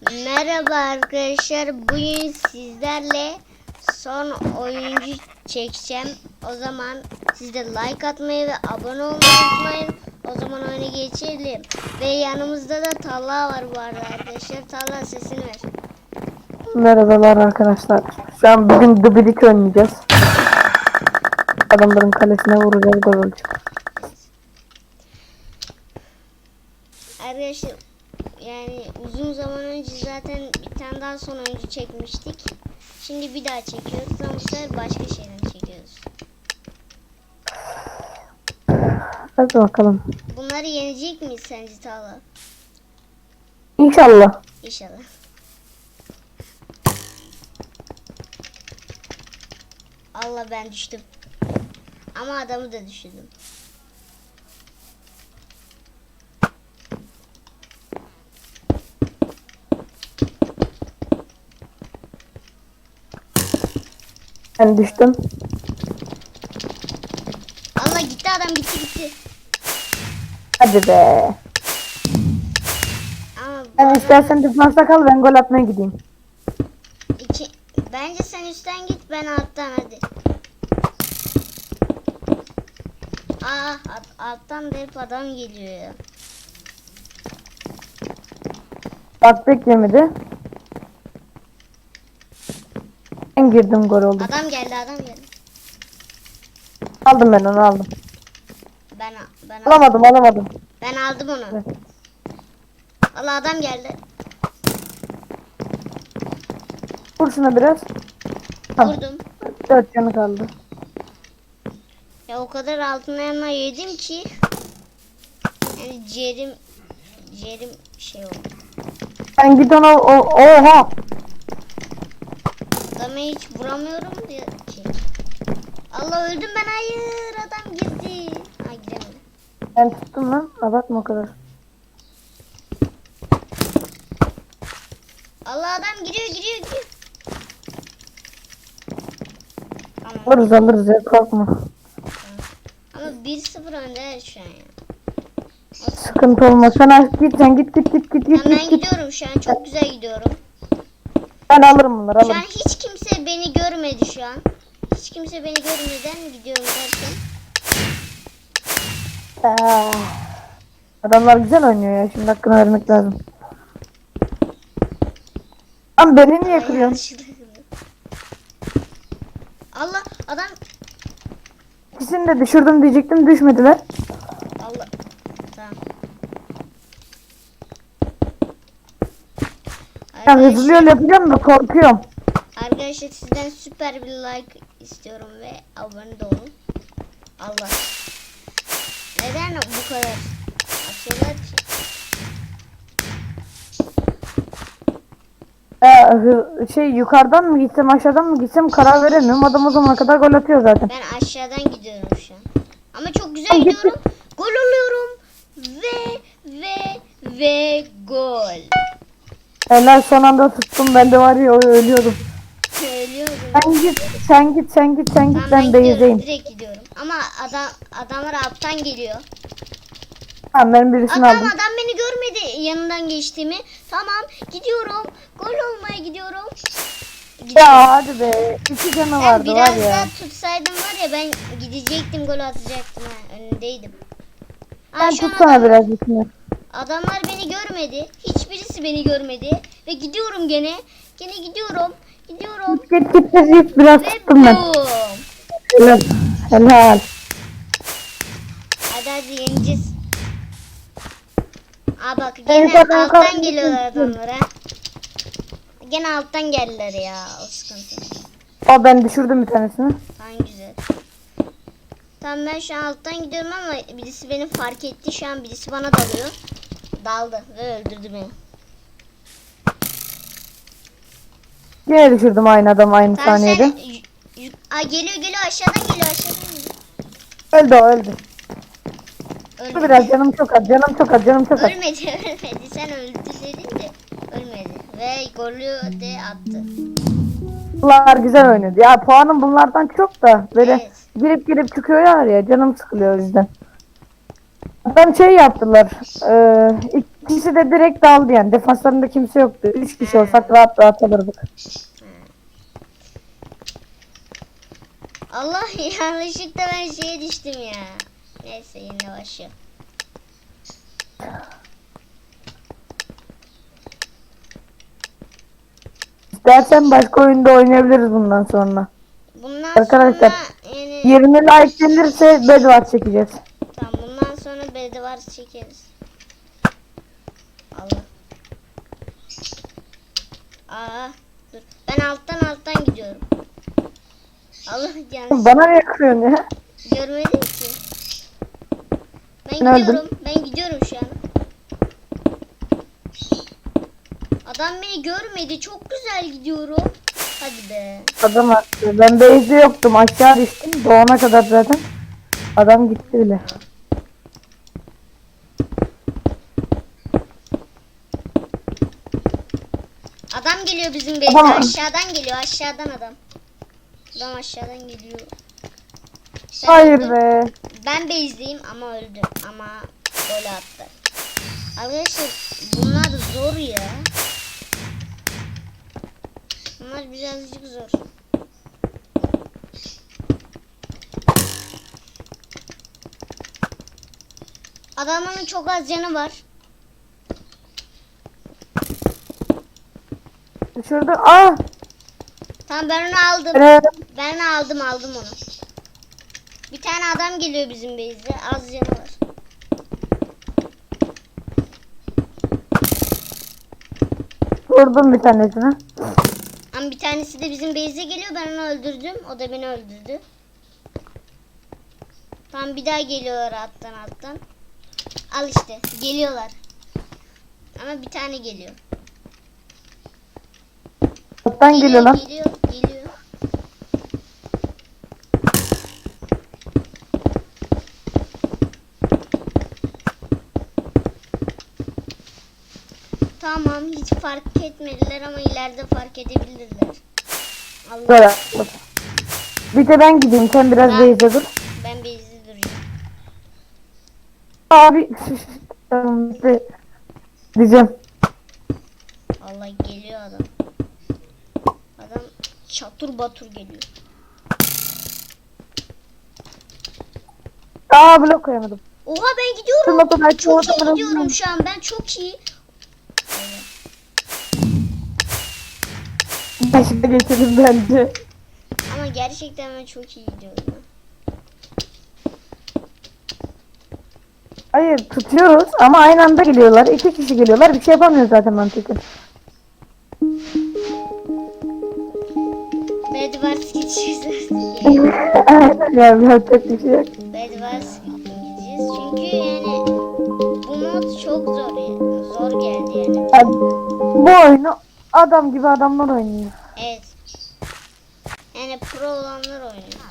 Merhaba arkadaşlar. Bugün sizlerle son oyuncu çekeceğim. O zaman siz de like atmayı ve abone olmayı unutmayın. O zaman oyuna geçelim. Ve yanımızda da Talha var bu arada arkadaşlar. Talha sesini ver. Merhabalar arkadaşlar. Şu an bugün Dıbidik oynayacağız. Adamların kalesine vuracağız gol olacak. Arkadaşlar yani uzun zaman önce zaten bir tane daha son oyuncu çekmiştik. Şimdi bir daha çekiyoruz ama bu sefer başka şeyden çekiyoruz. Hadi bakalım. Bunları yenecek miyiz sence Talha? İnşallah. İnşallah. Allah ben düştüm. Ama adamı da düşürdüm. Ben düştüm. Allah gitti adam gitti gitti. Hadi be. Ama bu Sen adam istersen defansta kal ben gol atmaya gideyim. iki... Bence sen üstten git ben alttan hadi. Aa alt- alttan da hep adam geliyor ya. Bak beklemedi. Ben girdim gol oldu. Adam geldi adam geldi. Aldım ben onu aldım. Ben ben al- Alamadım alamadım. ben aldım onu. Evet. Allah adam geldi. Vur şuna biraz. Tamam. Vurdum. Dört canı kaldı. Ya o kadar altın elma yedim ki yani ciğerim ciğerim şey oldu. Sen git ona o, oha. Adama hiç vuramıyorum diye ki. Allah öldüm ben hayır adam girdi. Ha giremedi. Ben tuttum lan. Abartma o kadar. Allah adam giriyor giriyor giriyor. Tamam. Alırız alırız ya korkma. Ama 1-0 önde şu an ya. Sıkıntı olmaz. Sen aç git sen git git git git git Tamam ben git. git. gidiyorum şu an çok güzel gidiyorum. Ben alırım bunları Şu an alırım. hiç kimse beni görmedi şu an. Hiç kimse beni görmeden gidiyorum derken. Ah. Adamlar güzel oynuyor ya. Şimdi hakkını vermek lazım. Lan beni niye Ay, kırıyorsun? Allah adam İkisini de düşürdüm diyecektim düşmediler. Allah tamam. Ya hızlı Arkadaşlar, yol yapacağım da korkuyorum. Arkadaşlar sizden süper bir like istiyorum ve abone de olun. Allah. Neden bu kadar atıyorlar ki? Hı- şey yukarıdan mı gitsem aşağıdan mı gitsem karar veremiyorum. Adam o zamana kadar gol atıyor zaten. Ben aşağıdan gidiyorum şu an. Ama çok güzel gidiyorum. Gol alıyorum. Ve ve ve gol. Eller son anda tuttum ben de var ya ölüyordum. Sen git sen git sen git sen git Tamam, ben ben gidiyorum. beyzdeyim. Direkt gidiyorum. Ama adam adamlar alttan geliyor. Tamam ben birisini Adam aldım. adam beni görmedi yanından geçtiğimi. Tamam gidiyorum. Gol olmaya gidiyorum. Ya hadi be. İki canı Ben vardı var biraz ya. daha tutsaydım var ya ben gidecektim gol atacaktım ha önündeydim. Aa, Sen şu an tutsana biraz ikini. adamlar beni görmedi. Hiçbirisi beni görmedi. Ve gidiyorum gene. Gene gidiyorum. Gidiyorum. Git git git git biraz Ve tuttum ben. boom. Helal. Helal. Hadi hadi yeneceğiz. Aa bak gene adam alttan kalktı. geliyorlar adamlar ha. Gene alttan geldiler ya o sıkıntı. O ben düşürdüm bir tanesini. Tamam güzel. Tamam ben şu an alttan gidiyorum ama birisi beni fark etti. Şu an birisi bana dalıyor. Daldı ve öldürdü beni. Yine düşürdüm aynı adam aynı sen... saniyede. y- Aa, geliyor geliyor aşağıdan geliyor aşağıdan geliyor. Öldü o öldü. Dur Ölmedi. biraz canım çok az canım çok az canım çok az. Ölmedi ölmedi. Sen öldü dedin de ölmedi. Ve golü de attı. Bunlar güzel oynuyordu. Ya puanım bunlardan çok da böyle Evet. girip girip çıkıyorlar ya canım sıkılıyor o yüzden. Adam şey yaptılar. E, ilk İkisi de direkt daldı yani. Defanslarında kimse yoktu. Üç kişi olsak rahat rahat alırdık. Allah yanlışlıkla ben şeye düştüm ya. Neyse yine başlıyorum. İstersen başka oyunda oynayabiliriz bundan sonra. Bundan Arkadaşlar, sonra yani 20 like gelirse bedvar çekeceğiz. tamam bundan sonra bedvar çekeriz. Allah. Aa dur. Ben alttan alttan gidiyorum. Allah yanlış Bana ne yakıyorsun ya? görmedim ki. Ben öldüm. gidiyorum. Ben gidiyorum şu an. Adam beni görmedi. Çok güzel gidiyorum. Hadi be. Adam attı. Ben base'de yoktum. Aşağı düştüm. Doğana kadar zaten. Adam gitti bile. Adam geliyor bizim base'e. Adam- Aşağıdan geliyor. Aşağıdan adam. Adam aşağıdan geliyor. Sen Hayır öldün. be. Ben base'deyim ama öldüm. Ama gol attı. Arkadaşlar bunlar zor ya. Bunlar birazcık zor. Adamın çok az canı var. Şurada. Ah! Tamam ben onu aldım. Evet. Ben aldım aldım onu. Bir tane adam geliyor bizim base'e. Az canı var. Vurdum bir tanesini. Ama bir tanesi de bizim base'e geliyor. Ben onu öldürdüm. O da beni öldürdü. Tamam bir daha geliyorlar alttan alttan. Al işte. Geliyorlar. Ama bir tane geliyor. Alttan geliyor lan. Geliyor. Geliyor. Tamam hiç fark etmediler ama ileride fark edebilirler. Allah. Bir de ben gideyim. Sen biraz Ben- base'de dur. ben bezli duracağım. Abi. Diyeceğim. Allah geliyor adam. Adam çatır batur geliyor. Aa blok koyamadım. Oha ben gidiyorum. Da belki Çok iyi gidiyorum şu an. Ben çok iyi. Başına geçelim bence. Ama gerçekten ben çok iyi gidiyorum. ha. Hayır tutuyoruz ama aynı anda geliyorlar. İki kişi geliyorlar. Bir şey yapamıyoruz zaten mantıken. ya yapacak bir şey yok. Bedwars gideceğiz. Çünkü yani bu mod çok zor ya. Zor geldi yani. Yani bu oyunu adam gibi adamlar oynuyor. Evet. Yani pro olanlar oynuyor.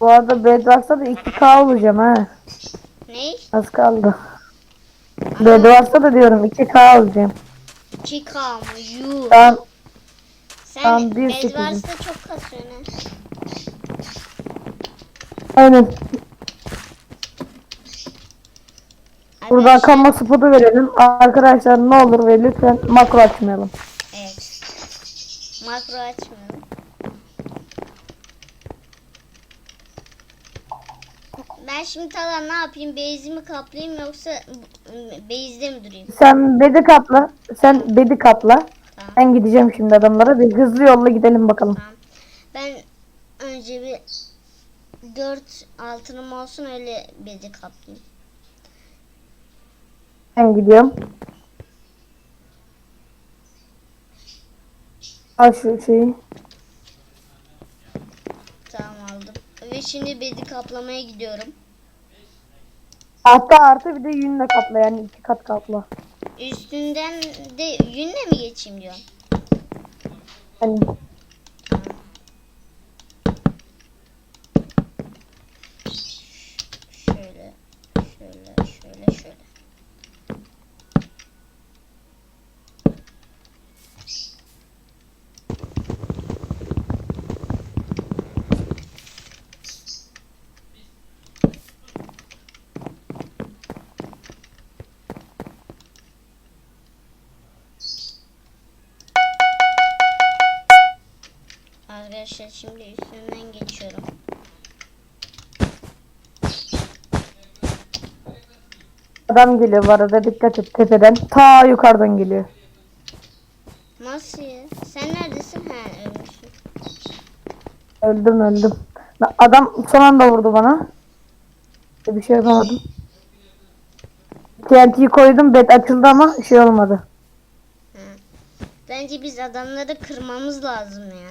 Bu arada Bedwars'ta da 2K olacağım ha. Ney? Az kaldı. Bedwars'ta da diyorum 2K olacağım. 2K mı? Yuh. Tamam. Sen tamam, bir. Bedwars'ta çok kasıyorsun ha. Aynen. Buradan Arkadaşlar- kanma spotu verelim. Arkadaşlar ne olur ve lütfen makro açmayalım. Evet. Makro açmıyorum. Ben şimdi Talan ne yapayım? Base'imi kaplayayım yoksa base'de mi durayım? Sen bedi kapla. Sen bedi kapla. Tamam. Ben gideceğim şimdi adamlara. Bir hızlı yolla gidelim bakalım. Tamam. Ben önce bir 4 altınım olsun öyle bezi kaplayayım. Ben gidiyorum. Al şu şeyi. Tamam aldım. Ve şimdi bezi kaplamaya gidiyorum. Hatta artı bir de yünle kapla yani iki kat kapla. Üstünden de yünle mi geçeyim diyorum. Yani Şöyle, şöyle, şöyle, şöyle. Arkadaşlar şimdi üstünden geçiyorum. Adam geliyor bu arada dikkat et tepeden. Ta yukarıdan geliyor. Nasıl ya? Sen neredesin? Ha ölmüşsün. Öldüm öldüm. Adam son anda vurdu bana. Bir şey yapamadım. TNT'yi koydum bed açıldı ama şey olmadı. Bence biz adamları kırmamız lazım ya.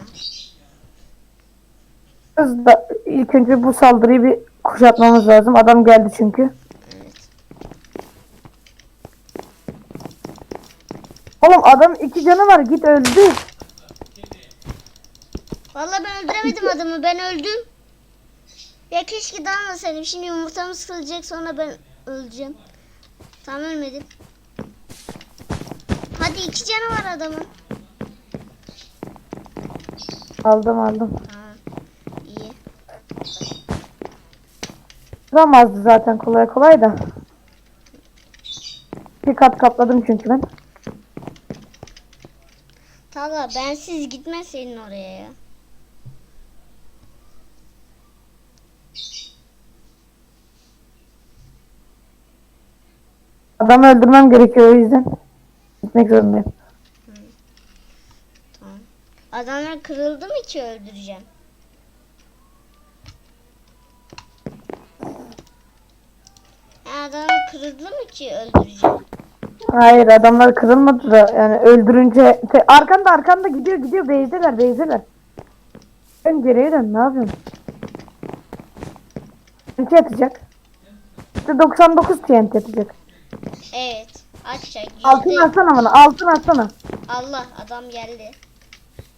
Biz da ilk önce bu saldırıyı bir kuşatmamız lazım. Adam geldi çünkü. Evet. Oğlum adam iki canı var git öldü. Vallahi ben öldüremedim adamı. Ben öldüm. Ya keşke dalmasaydım. Şimdi yumurtamı sıkılacak sonra ben öleceğim. Tam ölmedim. Hadi iki canı var adamın. Aldım aldım. Tamam. İyi. Vuramazdı zaten kolay kolay da. Bir kat kapladım çünkü ben. Talha bensiz gitmeseydin oraya ya. Adamı öldürmem gerekiyor o yüzden. Gitmek zorundayım. Adamlar kırıldı mı ki öldüreceğim? Adamlar kırıldı mı ki öldüreceğim? Hayır adamlar kırılmadı da yani öldürünce Te- arkanda arkanda gidiyor gidiyor beyzeler beyzeler. Dön geriye dön ne yapıyorsun? TNT atacak. İşte 99 TNT atacak. Evet. Açacak. Altın Yüzde... atsana bana altın atsana. Allah adam geldi.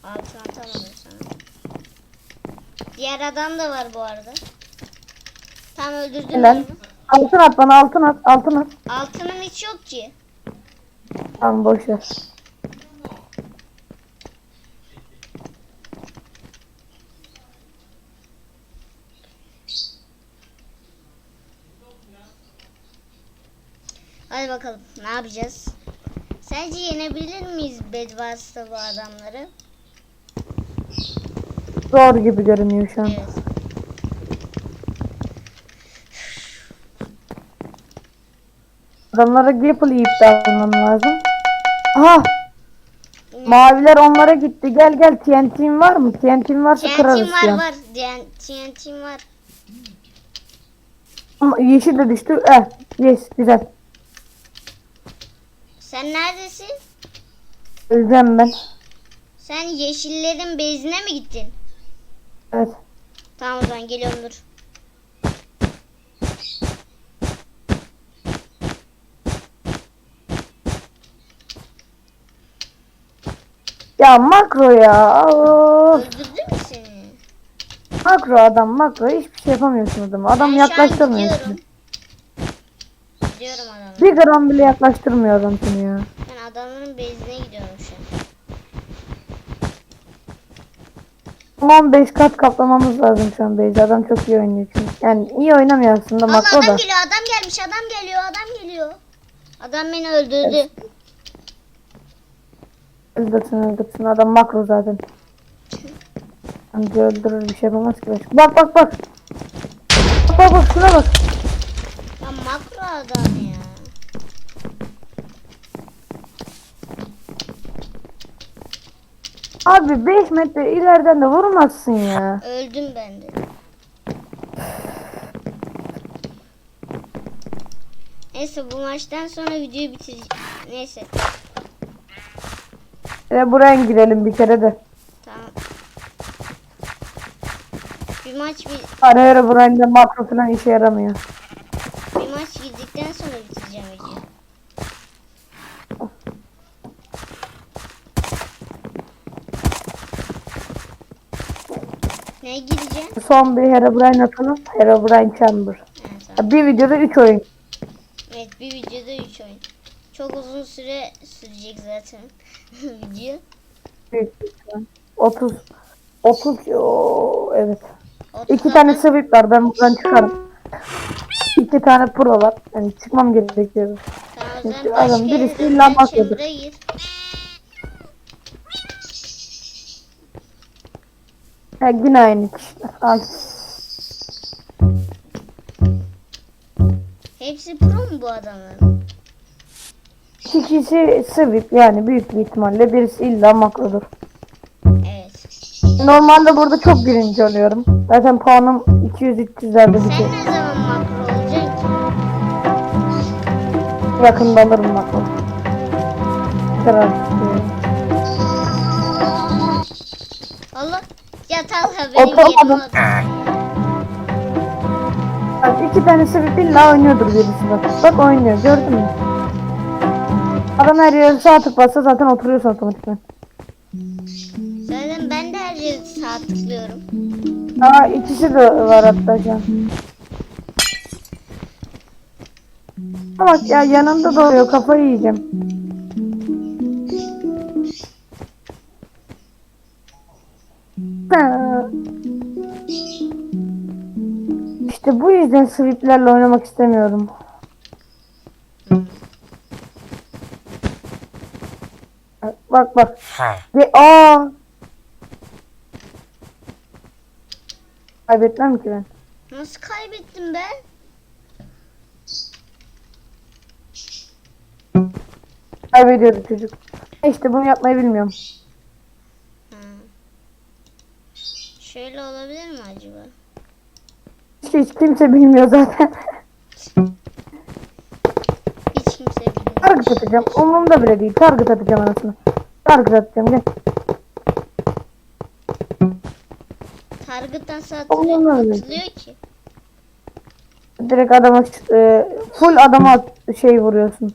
Altın atamadım sana. Diğer adam da var bu arada. Tam öldürdüm Helal. Altın at bana altın at altın at. Altının hiç yok ki. Tamam boş ver. Hadi bakalım ne yapacağız? Sence yenebilir miyiz Bedwars'ta bu adamları? Zor gibi görünüyor şu an. Evet. Adamlara Gapple yiyip davranmam lazım. Aha maviler onlara gitti. Gel gel TNT'in var mı? TNT'in varsa kırarız TNT'm var ya. var. TNT'm var. Ama Yeşil de düştü. Eh, yes güzel. Sen neredesin? Öleceğim ben. Sen yeşillerin bezine mi gittin? Evet. Tamam o zaman geliyorum dur. Ya makro ya. Öldürdü mü seni? Makro adam makro. Hiçbir şey yapamıyorsun adamı. Adam Ben yaklaştırmıyor. gidiyorum. Gidiyorum adamın. Bir gram bile yaklaştırmıyor adam seni ya. Ben adamların bezine gidiyorum şu an. 15 kat kaplamamız lazım şu an Beyza. Adam çok iyi oynuyor çünkü. Yani iyi oynamıyor aslında Allah makro adam da. geliyor adam gelmiş adam geliyor adam geliyor. Adam beni öldürdü. Öldürsün öldürsün. Adam makro zaten. Anca öldürür bir şey yapamaz ki. Bak bak bak. Bak bak bak şuna bak. Ya makro adam ya. Abi 5 metre ileriden de vurmazsın ya. Öldüm ben de. Neyse bu maçtan sonra videoyu bitireceğim. Neyse Ve buraya girelim bir kere de. tamam. Bir maç bir, Ara ara buraya makro falan işe yaramıyor. bir maç girdikten sonra bitireceğim videoyu. Ne gireceğim? Son bir Herobrine atalım. Herobrine Chamber. Evet, tamam. Bir videoda 3 oyun. evet bir videoda 3 oyun. Çok uzun süre sürecek zaten video. Büyük bir ihtimal. 30 30 Oo, evet. 30 İki tane sweep var. Ben buradan çıkarım. İki tane pro var. Yani çıkmam gerekiyor. Tamam o zaman adam başka birisi yerden illa bir bakıyordur. gir. Ha, yine aynı kişiler. Ay. Hepsi pro mu bu adamın? İki kişi sivik yani büyük bir ihtimalle birisi illa makrodur. Evet. Normalde burada çok birinci oluyorum. Zaten puanım 200-300'lerde bir şey. Sen ne zaman makro olacaksın? Yakında alırım makro. Karar istiyorum. Allah. Ya Talha benim Oturamadım. yerime otur. Bak iki tane sivik illa oynuyordur birisi bak. Bak oynuyor gördün mü? Adam her yere sağ tık bassa zaten oturuyorsun otomatikman. Zaten ben de her yere sağ tıklıyorum. Aa ikisi de var hatta şu an. Ama Bak ya yanımda doğuyor kafayı yiyeceğim. İşte bu yüzden sweeplerle oynamak istemiyorum. Bak bak. Ve aa. Kaybetmem ki ben. Nasıl kaybettim ben? Kaybediyordu çocuk. İşte bunu yapmayı bilmiyorum. Ha. Şöyle olabilir mi acaba? Hiç, hiç kimse bilmiyor zaten. Hiç kimse bilmiyor. target atacağım. Umurumda bile değil. Target atacağım anasını. Target atacağım gel. Target'tan sağ Olmaz atılıyor, öyle. atılıyor ki. Direkt adama e, full adama at- şey vuruyorsun.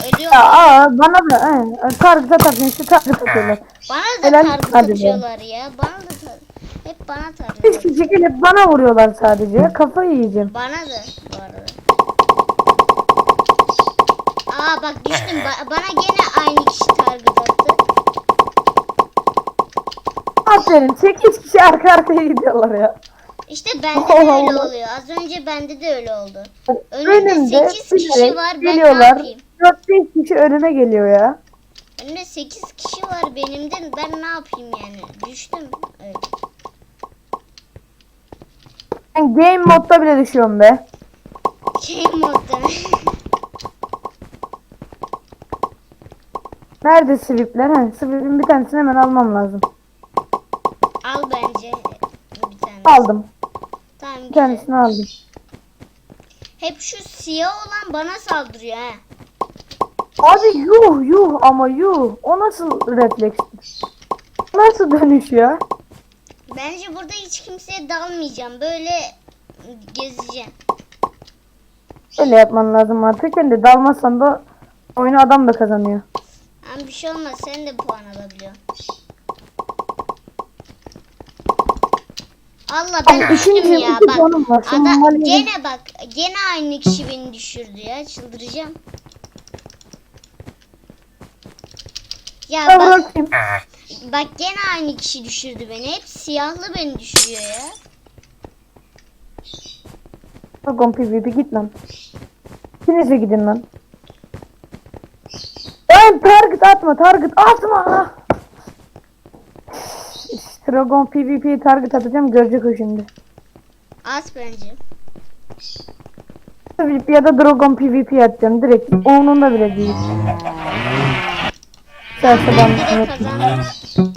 Ölüyor. Ya aa bana da he, target atarken işte target atıyorlar. Bana da Helal, target hadi be. ya. Bana da tar- hep bana Hiç target. kişi gelip bana vuruyorlar sadece. Kafayı yiyeceğim. Bana da bu arada. Aa bak düştüm. Ba- bana gene aynı kişi target attı. Aferin 8 kişi arka arkaya gidiyorlar ya. İşte bende de öyle oluyor. Az önce bende de öyle oldu. Önümde Önümde 8 kişi var. Ben ne geliyorlar. yapayım? 4-5 kişi önüme geliyor ya. Önümde 8 kişi var benim de. Ben ne yapayım yani? Düştüm. Öyle. Ben game modda bile düşüyorum be. Şey modda. Nerede sweepler? Ha, sweep'in bir tanesini hemen almam lazım. Al bence bir tane. Aldım. Tamam Bir tanesini aldım. Hep şu siyah olan bana saldırıyor ha. Abi yuh yuh ama yuh. O nasıl reflekstir? Nasıl dönüş ya? Bence burada hiç kimseye dalmayacağım. Böyle gezeceğim. Öyle yapman lazım artık. Kendi dalmazsan da oyunu adam da kazanıyor. Ama bir şey olmaz. Sen de puan alabiliyorsun. Allah ben düştüm ya bak. puanım var. Sen Ada, Mali'ye- gene bak. Gene aynı kişi beni düşürdü ya. Çıldıracağım. Ya bak, bak gene aynı kişi düşürdü beni. Hep siyahlı beni düşürüyor ya. Dragon PvP git lan. İkiniz de gidin lan. Ben target atma target atma. Dragon PvP'ye target atacağım görecek o şimdi. Az bence. PvP ya da Dragon PvP atacağım direkt. Onun da bile değil. Kazandım.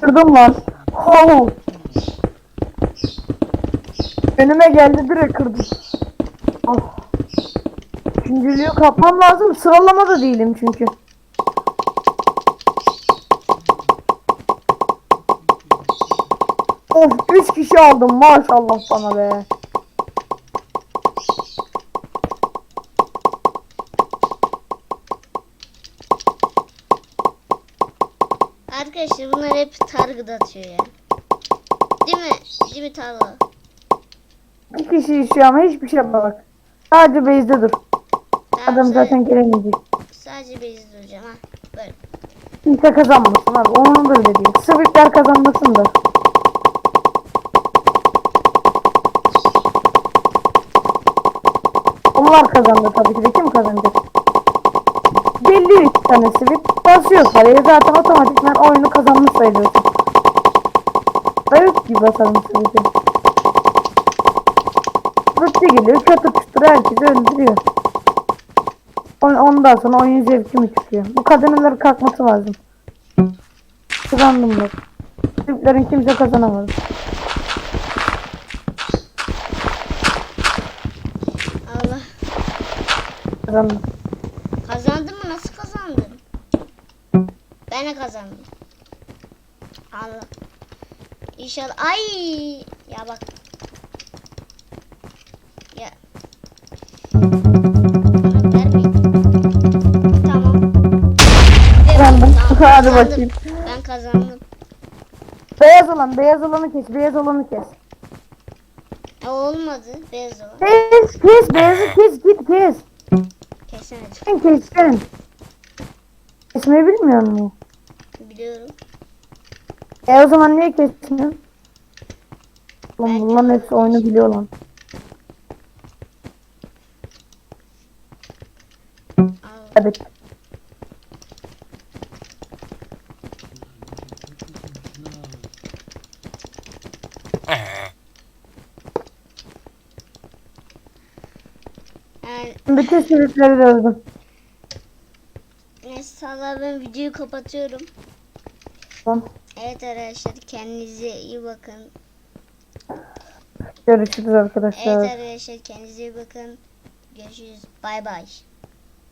kırdım lan. Oh. Önüme geldi direkt kırdım. Oh. Üçüncülüğü kapmam lazım. Sıralama da değilim çünkü. Of 3 kişi aldım maşallah bana be. Hep target atıyor ya. Değil mi? Değil mi Talha? İki kişi işiyor ama hiçbir şey yapma bak. Sadece base'de dur. Tamam, Adam sadece- zaten gelemeyecek. Sadece bezi duracağım ha. Böyle. Kimse kazanmasın abi. Onun da öyle değil. Sıvıklar kazanmasın da. Onlar kazandı tabii ki de. Kim kazanacak? Belli bir tanesi bir basıyor parayı zaten otomatikman oyunu kazanmış sayılıyorsun. Bayık gibi basalım sadece. Rıttı geliyor, kötü tutturuyor, herkesi öldürüyor. On- Ondan sonra oyun zevki mi çıkıyor? Bu kadınların kalkması lazım. Kazandım bak. Türklerin kimse kazanamadı. Allah. Kazandım. Kazandın mı? Nasıl? De kazandım. Allah. İnşallah. Ay. Ya bak. Ya. Tamam. Kazandım. Hadi kazandım. bakayım. Ben kazandım. Beyaz olan, beyaz olanı kes, beyaz olanı kes. E, olmadı. Beyaz olan. Kes, kes, beyazı kes, git kes. Sen keseceksin. Kesmeyi bilmiyor musun? Biliyorum. E o zaman niye kesmiyorsun? Oğlum bunların hepsi oyunu biliyor lan. Yani, Bütün sivitleri dövdüm. neyse sağlar ben videoyu kapatıyorum. Tamam. Evet arkadaşlar kendinize iyi bakın. Görüşürüz arkadaşlar. Evet arkadaşlar kendinize iyi bakın. Görüşürüz. Bay bay.